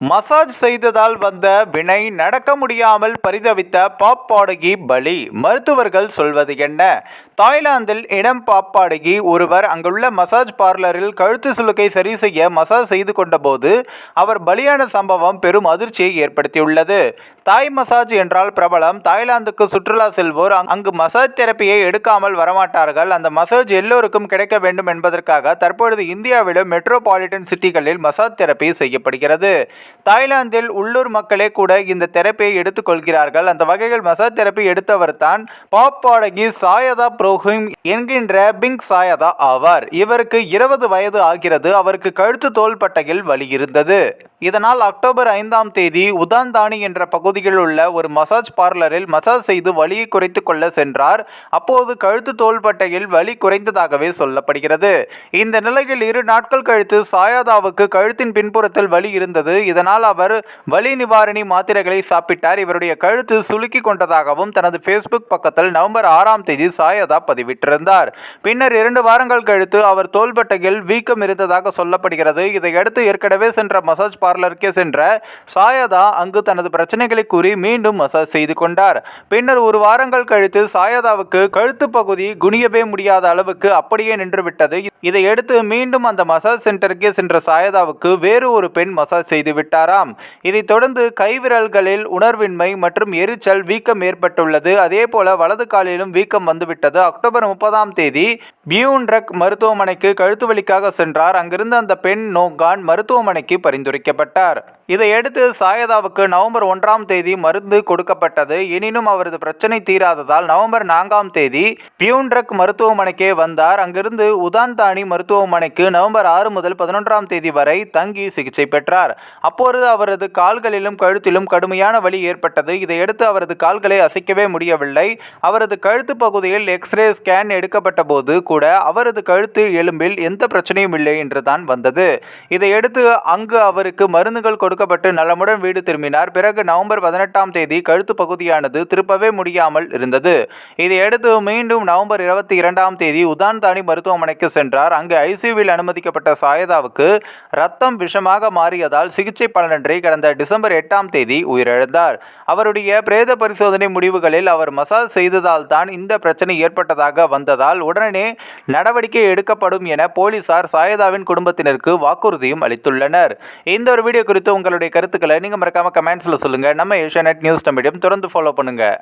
Massage செய்ததால் வந்த வினை நடக்க முடியாமல் பரிதவித்த பாப் பாடகி பலி. மருத்துவர்கள் சொல்வது என்ன? தாய்லாந்தில் இடம் பாப் பாடகி ஒருவர் அங்குள்ள மசாஜ் பார்லரில் கழுத்து சுழுக்கை சரி செய்ய மசாஜ் செய்து கொண்டபோது அவர் பலியான சம்பவம் பெரும் அதிர்ச்சியை ஏற்படுத்தியுள்ளது. தாய் மசாஜ் என்றால் பிரபலம். தாய்லாந்துக்கு சுற்றுலா செல்வோர் அங்கு மசாஜ் தெரப்பியை எடுக்காமல் வரமாட்டார்கள். அந்த மசாஜ் எல்லோருக்கும் கிடைக்க வேண்டும் என்பதற்காக தற்பொழுது இந்தியாவிலும் மெட்ரோபாலிட்டன் சிட்டிகளில் மசாஜ் தெரப்பி செய்யப்படுகிறது. தாய்லாந்தில் உள்ளூர் மக்களே கூட இந்த தெரப்பியை எடுத்துக்கொள்கிறார்கள். அந்த வகையில் மசாஜ் தெரப்பி எடுத்தவர் தான் பாப் பாடகி சாயதா புரோஹிம் என்கின்ற பிங் சாயதா ஆவார். இவருக்கு இருபது வயது ஆகிறது. அவருக்கு கழுத்து தோள்பட்டையில் வலி இருந்தது. இதனால் அக்டோபர் ஐந்தாம் தேதி உதான்தானி என்ற பகுதியில் உள்ள ஒரு மசாஜ் பார்லரில் மசாஜ் செய்து வலியை குறைத்து கொள்ள சென்றார். அப்போது கழுத்து தோள்பட்டையில் வலி குறைந்ததாகவே சொல்லப்படுகிறது. இந்த நிலையில் இரு நாட்கள் கழித்து சாயாதாவுக்கு கழுத்தின் பின்புறத்தில் வலி இருந்தது. இதனால் அவர் வலி நிவாரணி மாத்திரைகளை சாப்பிட்டார். இவருடைய கழுத்து சுலுக்கி கொண்டதாகவும் தனது ஃபேஸ்புக் பக்கத்தில் நவம்பர் ஆறாம் தேதி சாயதா பதிவிட்டிருந்தார். பின்னர் இரண்டு வாரங்கள் கழித்து அவர் தோள்பட்டையில் வீக்கம் இருந்ததாக சொல்லப்படுகிறது. இதையடுத்து ஏற்கனவே சென்ற மசாஜ் பார்லருக்கே சென்ற சாயதா அங்கு தனது பிரச்சனைகளை கூறி மீண்டும் மசாஜ் செய்து கொண்டார். பின்னர் ஒரு வாரங்கள் கழித்து சாயதாவுக்கு கழுத்து பகுதி குனியவே முடியாத அளவுக்கு அப்படியே நின்றுவிட்டது. இதையடுத்து மீண்டும் அந்த மசாஜ் சென்டருக்கே சென்ற சாயதாவுக்கு வேறு ஒரு பெண் மசாஜ் செய்துவிட்டார். விட்டாராம். இதைத் தொடர்ந்து கைவிரல்களில் உணர்வின்மை மற்றும் எரிச்சல் வீக்கம் ஏற்பட்டுள்ளது. அதேபோல வலது காலிலும் வீக்கம் வந்துவிட்டது. அக்டோபர் முப்பதாம் தேதி பியூன்ரக் மருத்துவமனைக்கு கழுத்து வலிக்காக சென்றார். அங்கிருந்து அந்த பெண் நோகான் மருத்துவமனைக்கு பரிந்துரைக்கப்பட்டார். இதையடுத்து சாயதாவுக்கு நவம்பர் ஒன்றாம் தேதி மருந்து கொடுக்கப்பட்டது. எனினும் அவரது பிரச்சனை தீராததால் நவம்பர் நான்காம் தேதி பியூன்ட்ரக் மருத்துவமனைக்கே வந்தார். அங்கிருந்து உதான்தானி மருத்துவமனைக்கு நவம்பர் ஆறு முதல் பதினொன்றாம் தேதி வரை தங்கி சிகிச்சை பெற்றார். அப்போது அவரது கால்களிலும் கழுத்திலும் கடுமையான வலி ஏற்பட்டது. இதையடுத்து அவரது கால்களை அசைக்கவே முடியவில்லை. அவரது கழுத்து பகுதியில் எக்ஸ்ரே ஸ்கேன் எடுக்கப்பட்ட போது கூட அவரது கழுத்து எலும்பில் எந்த பிரச்சனையும் இல்லை என்று தான் வந்தது. இதையடுத்து அங்கு அவருக்கு மருந்துகள் கொடுக்கப்பட்டு நலமுடன் வீடு திரும்பினார். பிறகு நவம்பர் பதினெட்டாம் தேதி கழுத்து பகுதியானது திருப்பவே முடியாமல் இருந்தது. இதையடுத்து மீண்டும் நவம்பர் இருபத்தி இரண்டாம் தேதி உதான்தானி மருத்துவமனைக்கு சென்றார். அங்கு ஐசியூவில் அனுமதிக்கப்பட்ட சாயதாவுக்கு ரத்தம் விஷமாக மாறியதால் சிகிச்சை பலனின்றி கடந்த டிசம்பர் எட்டாம் தேதி உயிரிழந்தார். அவருடைய பிரேத பரிசோதனை முடிவுகளில் அவர் மசாஜ் செய்ததால் தான் இந்த பிரச்சனை ஏற்பட்டதாக வந்ததால் உடனே நடவடிக்கை எடுக்கப்படும் என போலீசார் சாயதாவின் குடும்பத்தினருக்கு வாக்குறுதியும் அளித்துள்ளனர். இந்த ஒரு வீடியோ குறித்து உங்கள் உங்களுடைய கருத்துக்களை நீங்கள் மறக்காம கமெண்ட்ஸில் சொல்லுங்கள் நம்ம ஏஷியா நியூஸ் மீடியம் தொடர்ந்து ஃபாலோ பண்ணுங்கள்